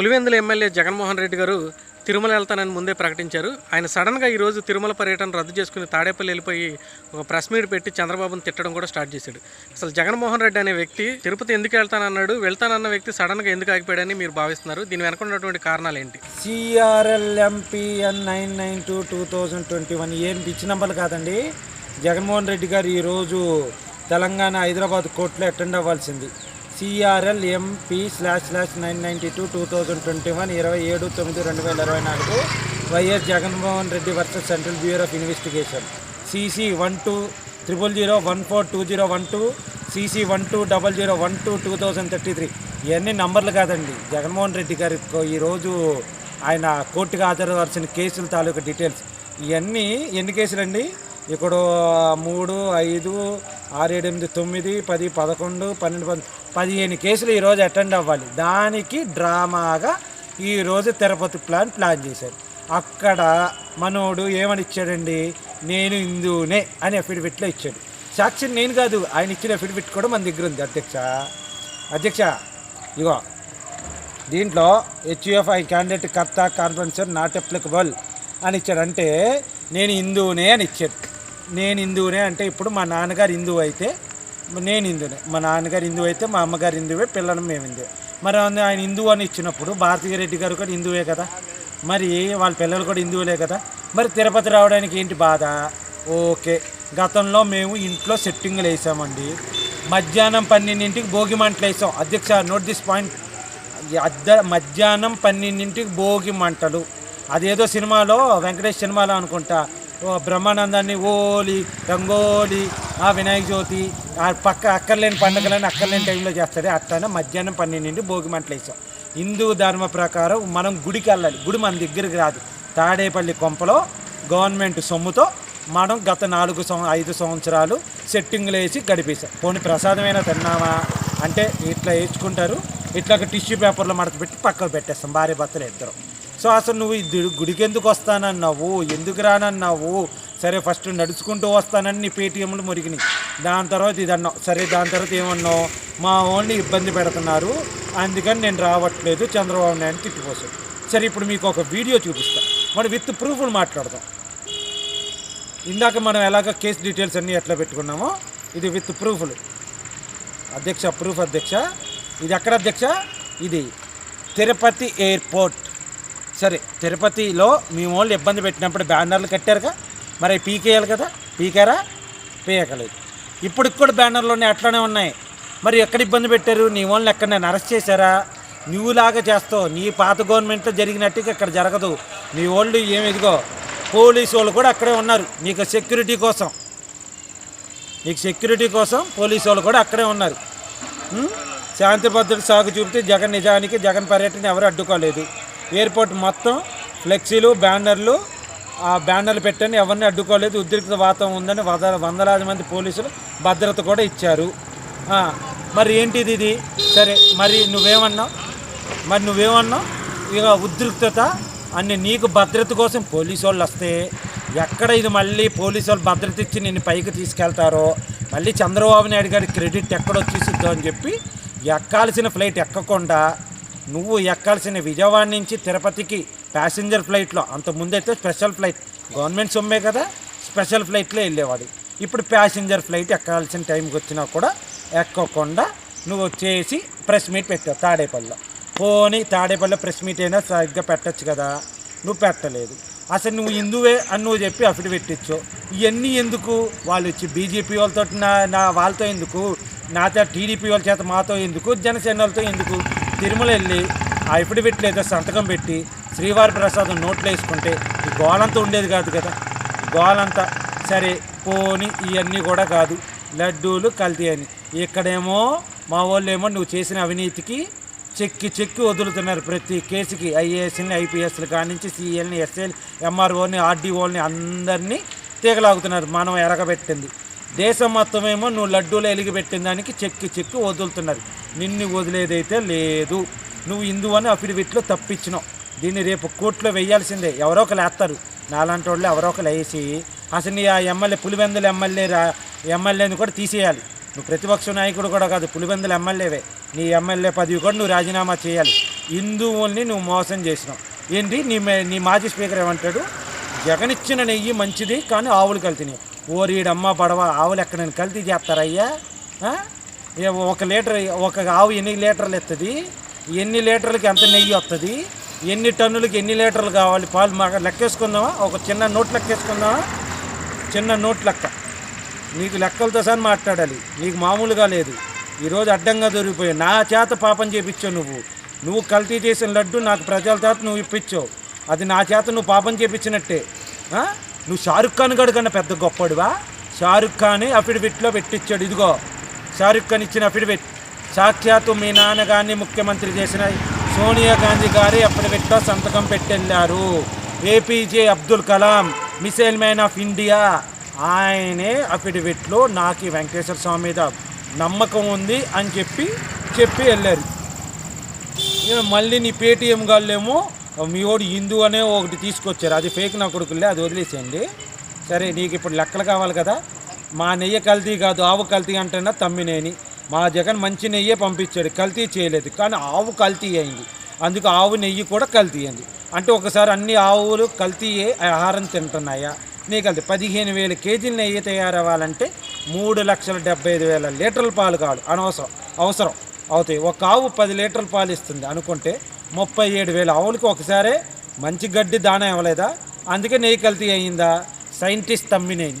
Pulivendula MLA Jaganmohan Reddy గారు తిరుమల వెళ్తానని ముందే ప్రకటించారు. ఆయన సడన్గా ఈరోజు తిరుమల పర్యటన రద్దు చేసుకుని తాడేపల్లి వెళ్ళిపోయి ఒక ప్రెస్ మీట్ పెట్టి చంద్రబాబును తిట్టడం కూడా స్టార్ట్ చేశాడు. అసలు జగన్మోహన్ రెడ్డి అనే వ్యక్తి తిరుపతి ఎందుకు వెళ్తానన్నాడు వెళ్తానన్న వ్యక్తి సడన్గా ఎందుకు ఆగిపోయాడని మీరు భావిస్తున్నారు. దీని వెనక ఉన్నటువంటి కారణాలు ఏంటి? CRLMPN nine nine two two thousand twenty one ఏం పిచ్చి నెంబర్లు కాదండి. జగన్మోహన్ రెడ్డి గారు ఈరోజు తెలంగాణ హైదరాబాద్ కోర్టులో అటెండ్ అవ్వాల్సింది. CRL MP slash slash nine ninety two two thousand twenty one ఇరవై ఏడు తొమ్మిది రెండు వేల ఇరవై నాలుగు YS Jaganmohan Reddy versus central bureau of investigation CC one two triple zero one four two zero one two CC one two double zero one two two thousand thirty three ఇవన్నీ నంబర్లు కాదండి. జగన్మోహన్ రెడ్డి గారి ఈరోజు ఆయన కోర్టుకు హాజరవలసిన కేసుల తాలూకు డీటెయిల్స్. ఇవన్నీ ఎన్ని కేసులండి? ఇక్కడ మూడు ఐదు ఆరు ఏడు ఎనిమిది తొమ్మిది పది పదకొండు పన్నెండు పది పదిహేను కేసులు ఈరోజు అటెండ్ అవ్వాలి. దానికి డ్రామాగా ఈరోజు తిరుపతి ప్లాన్ ప్లాన్ చేశారు. అక్కడ మనోడు ఏమని ఇచ్చాడండి నేను హిందూనే అని అఫిడవిట్లో ఇచ్చాడు. సాక్షి నేను కాదు ఆయన ఇచ్చిన అఫిడవిట్ కూడా మన దగ్గర ఉంది. అధ్యక్ష అధ్యక్ష ఇగో దీంట్లో హెచ్యుఎఫ్ఐ క్యాండిడేట్ కర్త కాన్ఫరెన్సర్ నాట్ అప్లికబుల్ అని ఇచ్చాడు. అంటే నేను హిందువునే అని ఇచ్చాడు. నేను హిందువునే అంటే ఇప్పుడు మా నాన్నగారు హిందువు అయితే నేను హిందువునే మా నాన్నగారు హిందువు అయితే మా అమ్మగారు హిందువే పిల్లలు మేము హిందువే మరి ఆయన హిందువు అని ఇచ్చినప్పుడు భారతీయ రెడ్డి గారు కూడా హిందువే కదా? మరి వాళ్ళ పిల్లలు కూడా హిందువులే కదా? మరి తిరుపతి రావడానికి ఏంటి బాధ? ఓకే. గతంలో మేము ఇంట్లో సెట్టింగ్లు వేసామండి. మధ్యాహ్నం పన్నెండింటికి భోగి మంటలు వేసాం. అధ్యక్ష నోట్ దిస్ పాయింట్ అద్ద మధ్యాహ్నం పన్నెండింటికి భోగి మంటలు. అదేదో సినిమాలో వెంకటేష్ సినిమాలో అనుకుంటా. ఓ బ్రహ్మానందాన్ని ఓలి రంగోలి ఆ వినాయక చవితి పక్క అక్కర్లేని పండుగలని అక్కర్లేని టైంలో చేస్తారు అట్లానే మధ్యాహ్నం పన్నెండింటి భోగి మంటలు వేసాం హిందూ ధర్మ ప్రకారం మనం గుడికి వెళ్ళాలి. గుడి మన దగ్గరికి రాదు. తాడేపల్లి కొంపలో గవర్నమెంట్ సొమ్ముతో మనం గత నాలుగు సంవ ఐదు సంవత్సరాలు సెట్టింగ్లు వేసి గడిపేశాం. పోనీ ప్రసాదమైనా తిన్నామా? అంటే ఇట్లా వేసుకుంటారు ఇట్లా ఒక టిష్యూ పేపర్లో మడత పెట్టి పక్కకు పెట్టేస్తాం. భార్య భర్తలు ఇద్దరు. సో అసలు నువ్వు ఈ గుడికి ఎందుకు వస్తానన్నావు? ఎందుకు రానన్నావు? సరే ఫస్ట్ నడుచుకుంటూ వస్తానని నీ పేటీఎంలు మురిగినాయి. దాని తర్వాత ఇది అన్నావు సరే దాని తర్వాత ఏమన్నావు మా ఓన్లీ ఇబ్బంది పెడుతున్నారు. అందుకని నేను రావట్లేదు. చంద్రబాబు నాయుడు తిట్టిపోసాడు సరే ఇప్పుడు మీకు ఒక వీడియో చూపిస్తా. మనం విత్ ప్రూఫ్లు మాట్లాడదాం. ఇందాక మనం ఎలాగ కేసు డీటెయిల్స్ అన్నీ ఎట్లా పెట్టుకున్నామో ఇది విత్ ప్రూఫ్లు. అధ్యక్ష ప్రూఫ్ అధ్యక్ష. ఇది ఎక్కడ అధ్యక్ష? ఇది తిరుపతి ఎయిర్పోర్ట్. సరే తిరుపతిలో మీ వాళ్ళు ఇబ్బంది పెట్టినప్పుడు బ్యానర్లు కట్టారుగా? మరి పీకేయాలి కదా? పీకారా? పీయకలేదు ఇప్పటికి కూడా బ్యానర్లోనే అట్లానే ఉన్నాయి. మరి ఎక్కడ ఇబ్బంది పెట్టారు? నీ వాళ్ళని ఎక్కడ నేను అరెస్ట్ చేశారా? నువ్వులాగా చేస్తావు. నీ పాత గవర్నమెంట్లో జరిగినట్టుగా ఇక్కడ జరగదు. నీ వాళ్ళు ఏమి ఇదిగో పోలీసు వాళ్ళు కూడా అక్కడే ఉన్నారు. నీకు సెక్యూరిటీ కోసం. నీకు సెక్యూరిటీ కోసం పోలీసు వాళ్ళు కూడా అక్కడే ఉన్నారు. శాంతి భద్రత సాగు చూపితే జగన్ నిజానికి జగన్ పర్యటన ఎవరు అడ్డుకోలేదు. ఎయిర్పోర్ట్ మొత్తం ఫ్లెక్సీలు బ్యానర్లు ఆ బ్యానర్లు పెట్టని ఎవరిని అడ్డుకోలేదు. ఉద్రిక్త వాతావరణం ఉందని వంద వందలాది మంది పోలీసులు భద్రత కూడా ఇచ్చారు. మరి ఏంటిది ఇది? సరే మరి నువ్వేమన్నావు? మరి నువ్వేమన్నావు? ఇక ఉద్రిక్తత అన్ని నీకు భద్రత కోసం పోలీసు వాళ్ళు వస్తే ఎక్కడ ఇది మళ్ళీ పోలీసు వాళ్ళు భద్రత ఇచ్చి నిన్ను పైకి తీసుకెళ్తారో? మళ్ళీ చంద్రబాబు నాయుడు గారి క్రెడిట్ ఎక్కడ వచ్చేసిద్దో అని చెప్పి ఎక్కాల్సిన ఫ్లైట్ ఎక్కకుండా నువ్వు ఎక్కాల్సిన విజయవాడ నుంచి తిరుపతికి ప్యాసింజర్ ఫ్లైట్లో అంత ముందైతే స్పెషల్ ఫ్లైట్ గవర్నమెంట్ సొమ్మే కదా స్పెషల్ ఫ్లైట్లో వెళ్ళేవాడు. ఇప్పుడు ప్యాసింజర్ ఫ్లైట్ ఎక్కాల్సిన టైంకి వచ్చినా కూడా ఎక్కకుండా నువ్వు వచ్చేసి ప్రెస్ మీట్ పెట్టావు తాడేపల్లిలో. పోనీ తాడేపల్లిలో ప్రెస్ మీట్ అయినా సరిగ్గా పెట్టచ్చు కదా నువ్వు పెట్టలేదు. అసలు నువ్వు హిందువే అని నువ్వు చెప్పి అఫిడవిట్ ఇచ్చు ఇవన్నీ ఎందుకు? వాళ్ళు వచ్చి బీజేపీ వాళ్ళతో నా నా వాళ్ళతో ఎందుకు? నాతో టీడీపీ వాళ్ళ చేత మాతో ఎందుకు? జనసేన వాళ్ళతో ఎందుకు? తిరుమల వెళ్ళి ఆ అఫిడవిట్లు లేదా సంతకం పెట్టి శ్రీవారి ప్రసాదం నోట్లో వేసుకుంటే ఈ గోలంతా ఉండేది కాదు కదా. గోలంతా సరే పోని ఇవన్నీ కూడా కాదు. లడ్డూలు కల్తీ అని. ఇక్కడేమో మా వాళ్ళేమో నువ్వు చేసిన అవినీతికి చెక్కి చెక్కి వదులుతున్నారు ప్రతి కేసుకి. ఐఏఎస్ని ఐపీఎస్లు కానించి సిఎల్ని ఎస్ఎల్ ఎంఆర్ఓని ఆర్డీఓని అందరినీ తీగలాగుతున్నారు. మనం ఎరగబెట్టింది. దేశం మొత్తమేమో నువ్వు లడ్డూలు ఎలిగిపెట్టిన దానికి చెక్కి చెక్కి వదులుతున్నారు. నిన్ను వదిలేదైతే లేదు. నువ్వు హిందువు అని అఫిడవిట్లో తప్పించినావు. దీన్ని రేపు కోర్టులో వేయాల్సిందే. ఎవరో ఒకరు వేస్తారు. నాలాంటి వాళ్ళు ఎవరో ఒకరు వేసి అసలు నీ ఆ ఎమ్మెల్యే పులివెందుల ఎమ్మెల్యే రా ఎమ్మెల్యేని కూడా తీసేయాలి. నువ్వు ప్రతిపక్ష నాయకుడు కూడా కాదు పులివెందుల ఎమ్మెల్యేవే. నీ ఎమ్మెల్యే పదవి కూడా నువ్వు రాజీనామా చేయాలి. హిందువుల్ని నువ్వు మోసం చేసినావు. ఏంటి? నీ మే- నీ మాజీ స్పీకర్ ఏమంటాడు? జగన్ ఇచ్చిన నెయ్యి మంచిది కానీ ఆవులు కల్తీని ఓరీడమ్మ పడవ ఆవులు ఎక్కడ కల్తీ చేస్తారయ్యా? ఒక లీటర్ ఒక ఆవు ఎన్ని లీటర్లు ఎత్తుంది? ఎన్ని లీటర్లకి ఎంత నెయ్యి వస్తుంది ఎన్ని టన్నులకి ఎన్ని లీటర్లు కావాలి? పాలు మాకు లెక్కేసుకుందామా? ఒక చిన్న నోట్ లెక్కేసుకుందామా? చిన్న నోట్ లెక్క. నీకు లెక్కలతో సహా మాట్లాడాలి. నీకు మామూలుగా లేదు. ఈరోజు అడ్డంగా దొరికిపోయావు. నా చేత పాపం చేపించావు నువ్వు. నువ్వు కల్తీ చేసిన లడ్డు నాకు ప్రజల చేత నువ్వు ఇప్పించావు. అది నా చేత నువ్వు పాపం చేపించినట్టే. నువ్వు షారుఖ్ ఖాన్ గడు కన్నా పెద్ద గొప్పడివా షారుఖ్ ఖాన్ అఫిడవిట్లో పెట్టించాడు. ఇదిగో షారుఖ్ ఖాన్ ఇచ్చిన అఫిడవిట్. సాక్షాత్తు మీ నాన్నగారిని ముఖ్యమంత్రి చేసిన సోనియా గాంధీ గారి అఫిడవిట్లో సంతకం పెట్టెళ్ళారు. APJ Abdul Kalam missile man of India. ఆయనే అఫిడవిట్లో నాకు వెంకటేశ్వర స్వామి మీద నమ్మకం ఉంది అని చెప్పి చెప్పి వెళ్ళారు. మళ్ళీ నీ పేటీఎం గాళ్ళేమో మీ ఓడి హిందూ అనే ఒకటి తీసుకొచ్చారు. అది ఫేక్ నా కొడుకులే అది వదిలేసేయండి. సరే నీకు ఇప్పుడు లెక్కలు కావాలి కదా. మా నెయ్యి కల్తీ కాదు ఆవు కల్తీ అంటున్నా తమ్మినేని మా జగన్ మంచి నెయ్యే పంపించాడు కల్తీ చేయలేదు. కానీ ఆవు కల్తీ అయింది. అందుకు ఆవు నెయ్యి కూడా కల్తీ అయింది. అంటే ఒకసారి అన్ని ఆవులు కల్తీ ఆహారం తింటున్నాయా? నీ కల్తీ పదిహేను వేల కేజీల నెయ్యి తయారవ్వాలంటే మూడు లక్షల డెబ్బై ఐదు వేల లీటర్ల పాలు కాదు. అనవసరం. అవసరం. అవుతాయి. ఒక ఆవు పది లీటర్ల పాలు ఇస్తుంది. అనుకుంటే ముప్పై ఏడు వేల ఆవులకి ఒకసారే మంచి గడ్డి దానా ఇవ్వలేదా? అందుకే నెయ్యి కల్తీ అయిందా? సైంటిస్ట్ తమ్మినేని.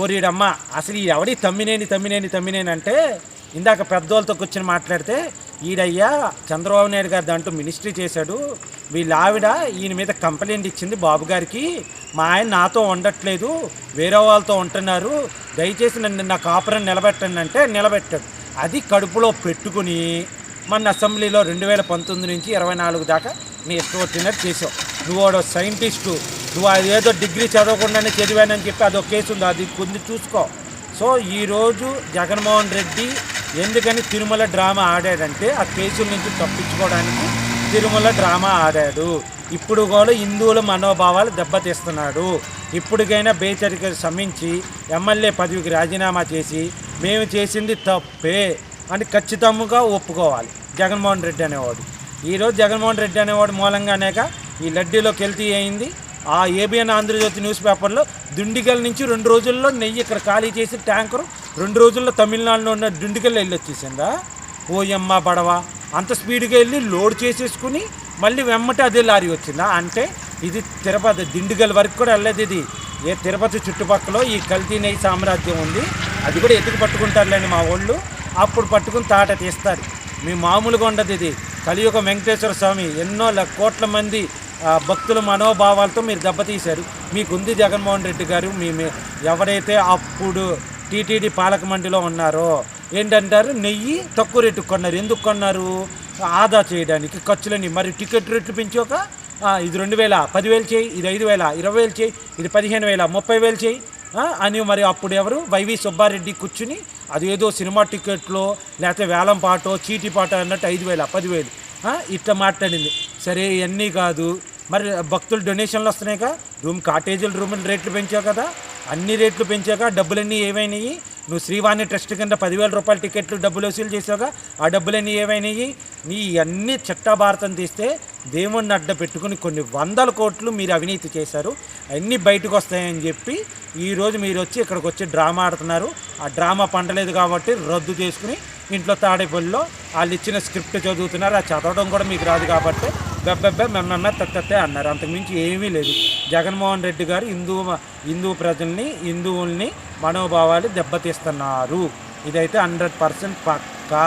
ఓరీడమ్మ అసలు ఈ ఎవడి తమ్మినేని తమ్మినేని తమ్మినేని అంటే ఇందాక పెద్దోళ్ళతో కూర్చొని మాట్లాడితే ఈడయ్యా చంద్రబాబు నాయుడు గారి దాంట్లో మినిస్ట్రీ చేశాడు. వీళ్ళ ఆవిడ ఈయన మీద కంప్లైంట్ ఇచ్చింది బాబు గారికి. మా ఆయన నాతో ఉండట్లేదు వేరే వాళ్ళతో ఉంటున్నారు. దయచేసి నన్ను నా కాపురం నిలబెట్టండి అంటే నిలబెట్టాడు. అది కడుపులో పెట్టుకుని మన అసెంబ్లీలో రెండు వేల పంతొమ్మిది నుంచి ఇరవై నాలుగు దాకా నీ ఇష్టం వచ్చినట్టు చేసావు నువ్వు సైంటిస్టు. నువ్వు అది ఏదో డిగ్రీ చదవకుండానే చదివానని చెప్పి అదొక కేసు ఉంది. అది కొంచెం చూసుకో. సో ఈరోజు జగన్మోహన్ రెడ్డి ఎందుకని తిరుమల డ్రామా ఆడాడంటే ఆ కేసుల నుంచి తప్పించుకోవడానికి తిరుమల డ్రామా ఆడాడు. ఇప్పుడు కూడా హిందువుల మనోభావాలు దెబ్బతీస్తున్నాడు. ఇప్పటికైనా బేచరిక శ్రమించి ఎమ్మెల్యే పదవికి రాజీనామా చేసి మేము చేసింది తప్పే అని ఖచ్చితంగా ఒప్పుకోవాలి. జగన్మోహన్ రెడ్డి అనేవాడు. ఈరోజు జగన్మోహన్ రెడ్డి అనేవాడు మూలంగానేక ఈ లడ్డీలోకి వెళ్తే అయింది. ఆ ఏబిఎన్ ఆంధ్రజ్యోతి న్యూస్ పేపర్లో దుండిగల్ నుంచి రెండు రోజుల్లో నెయ్యి ఇక్కడ ఖాళీ చేసి ట్యాంకరు రెండు రోజుల్లో తమిళనాడులో ఉన్న దుండిగల్ వెళ్ళి వచ్చేసిందా ఓయమ్మ పడవ. అంత స్పీడ్గా వెళ్ళి లోడ్ చేసేసుకుని మళ్ళీ వెమ్మటే అదే లారీ వచ్చిందా? అంటే ఇది తిరుపతి దిండుగల్ వరకు కూడా వెళ్ళలేదు ఇది. ఏ తిరుపతి చుట్టుపక్కల ఈ కల్తీ నెయ్యి సామ్రాజ్యం ఉంది. అది కూడా ఎత్తుకు పట్టుకుంటారులేండి మా వాళ్ళు. అప్పుడు పట్టుకుని తాట తీస్తారు. మీ మామూలుగా ఉండదు ఇది. కలియుగ వెంకటేశ్వర స్వామి ఎన్నో కోట్ల మంది భక్తుల మనోభావాలతో మీరు దెబ్బతీశారు. మీకుంది జగన్మోహన్ రెడ్డి గారు. మీ- ఎవరైతే అప్పుడు టీటీడీ పాలక మండలిలో ఉన్నారో. ఏంటంటారు? నెయ్యి తక్కువ రేటుకు కొన్నారు. ఎందుకు కొన్నారు? ఆదా చేయడానికి ఖర్చులని. మరి టికెట్ రేట్లు పెంచాక ఇది రెండు వేల పదివేలు చేయి ఇది ఐదు వేల ఇరవై వేలు చేయి ఇది పదిహేను వేల ముప్పై వేలు చేయి అని మరి అప్పుడు ఎవరు? వైవి సుబ్బారెడ్డి కూర్చుని అదేదో సినిమా టికెట్లో లేకపోతే వేలం పాటో చీటీ పాట అన్నట్టు ఐదు వేల పదివేలు ఇట్లా మాట్లాడింది. సరే ఇవన్నీ కాదు. మరి భక్తులు డొనేషన్లు వస్తున్నాయి కదా రూమ్ కాటేజీల రూమ్ రేట్లు పెంచావు కదా. అన్ని రేట్లు పెంచాక డబ్బులన్నీ ఏమైనాయి నువ్వు శ్రీవాణి ట్రస్ట్ కింద పదివేల రూపాయల టికెట్లు డబ్బులు వసూలు చేసావుగా ఆ డబ్బులన్నీ ఏమైనాయి నీ అన్ని చట్టాభారతం తీస్తే దేవుణ్ణి అడ్డ పెట్టుకుని కొన్ని వందల కోట్లు మీరు అవినీతి చేశారు. అన్నీ బయటకు వస్తాయని చెప్పి ఈరోజు మీరు వచ్చి ఇక్కడికి వచ్చి డ్రామా ఆడుతున్నారు. ఆ డ్రామా పండలేదు కాబట్టి రద్దు చేసుకుని ఇంట్లో తాడేపల్లిలో వాళ్ళు ఇచ్చిన స్క్రిప్ట్ చదువుతున్నారు. ఆ చదవడం కూడా మీకు రాదు కాబట్టి బెబ్బెబ్బే మెమ్మెమ్మ తత్తతే అన్నారు అంతకుమించి ఏమీ లేదు జగన్మోహన్ రెడ్డి గారు హిందూ హిందూ ప్రజల్ని హిందువుల్ని మనోభావాలు దెబ్బతీస్తున్నారు ఇదైతే హండ్రెడ్ పర్సెంట్ పక్కా